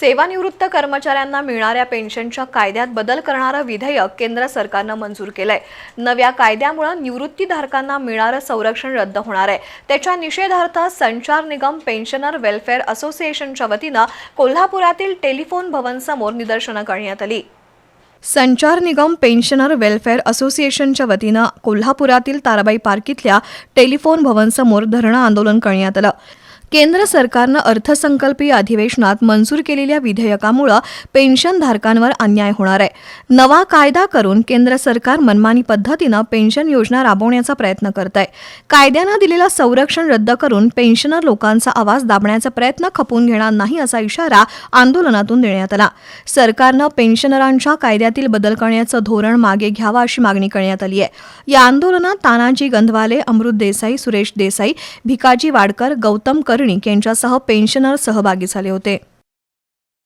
सेवानिवृत्त कर्मचाऱ्यांना मिळणाऱ्या पेन्शनच्या कायद्यात बदल करणारं विधेयक केंद्र सरकारनं मंजूर केलंय. नव्या कायद्यामुळे निवृत्तीधारकांना मिळणारं संरक्षण रद्द होणार आहे. त्याच्या निषेधार्थ संचार निगम पेन्शनर वेलफेअर असोसिएशनच्या वतीनं कोल्हापुरातील टेलिफोन भवन समोर निदर्शनं करण्यात आली. संचार निगम पेन्शनर वेलफेअर असोसिएशनच्या वतीनं कोल्हापुरातील ताराबाई पार्क इथल्या टेलिफोन भवनसमोर धरणं आंदोलन करण्यात आलं. केंद्र सरकारनं अर्थसंकल्पीय अधिवेशनात मंजूर केलेल्या विधेयकामुळं पेन्शनधारकांवर अन्याय होणार आहे. नवा कायदा करून केंद्र सरकार मनमानी पद्धतीनं पेन्शन योजना राबवण्याचा प्रयत्न करत आहे कायद्यानं दिलेलं संरक्षण रद्द करून पेन्शनर लोकांचा आवाज दाबण्याचा प्रयत्न खपवून घेणार नाही असा इशारा आंदोलनातून देण्यात आला. सरकारनं पेन्शनरांच्या कायद्यातील बदल करण्याचं धोरण मागे घ्यावं अशी मागणी करण्यात आली आहे या आंदोलनात तानाजी गंधवाले अमृत देसाई सुरेश देसाई भिकाजी वाडकर गौतम कर कर्णिक यांच्यासह पेन्शनर सहभागी झाले होते.